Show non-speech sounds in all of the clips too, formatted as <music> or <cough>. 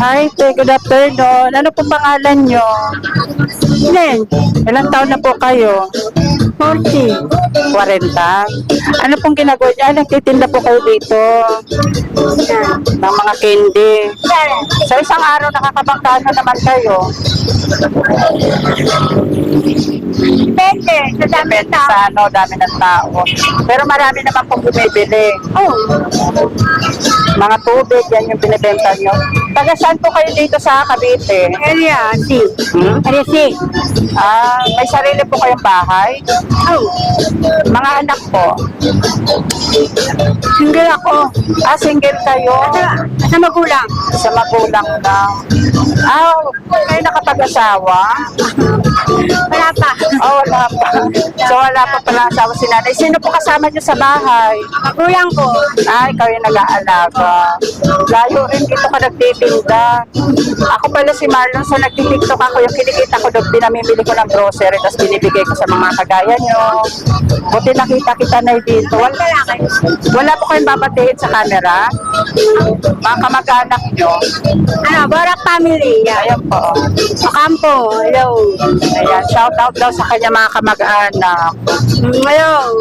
Hi, te, good afternoon. Ano po pangalan nyo? Len. Ilang taon na po kayo? 40. 40? Ano pong ginagawa niya? Nagtitinda po kayo dito? Ng mga candy. Sa isang araw, nakakabangkano naman kayo? Depende sa dami ng Depende tao. sa ano, dami ng tao. Pero marami naman pong bumibili. Oh, Mga tubig, yan yung binibenta nyo. Taga saan po kayo dito sa Cavite? area C. Hmm? Area C. Ah, may sarili po kayong bahay? Oh, Mga anak po? single ako. Ah, single kayo? Sa, sa magulang. Sa magulang na. Ah, kayo nakapag-asawa? <laughs> asawa si nanay. Sino po kasama niyo sa bahay? Magulang ko. Ah, ikaw yung nag-aalaga. Layo rin dito ka nagtitinda. Ako pala si Marlon, so nagtitiktok ako. Yung kinikita ko doon, pinamimili ko ng grocery, tapos binibigay ko sa mga kagaya nyo. Buti nakita kita na dito. Wala, Wala po kayong babatiin sa camera? Mga kamag-anak nyo. Ano, Borak family. Ayan po. Makampo. Hello. Ayan, shout out daw sa kanya mga kamag-anak. Hello.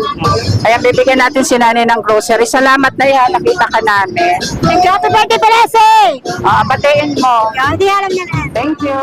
Ayan, bibigyan natin si nanay ng grocery. Salamat na yan, nakita ka namin. Thank you. Happy birthday, Palese! Ah, batiin mo. Yan, hindi alam niya na. Thank you.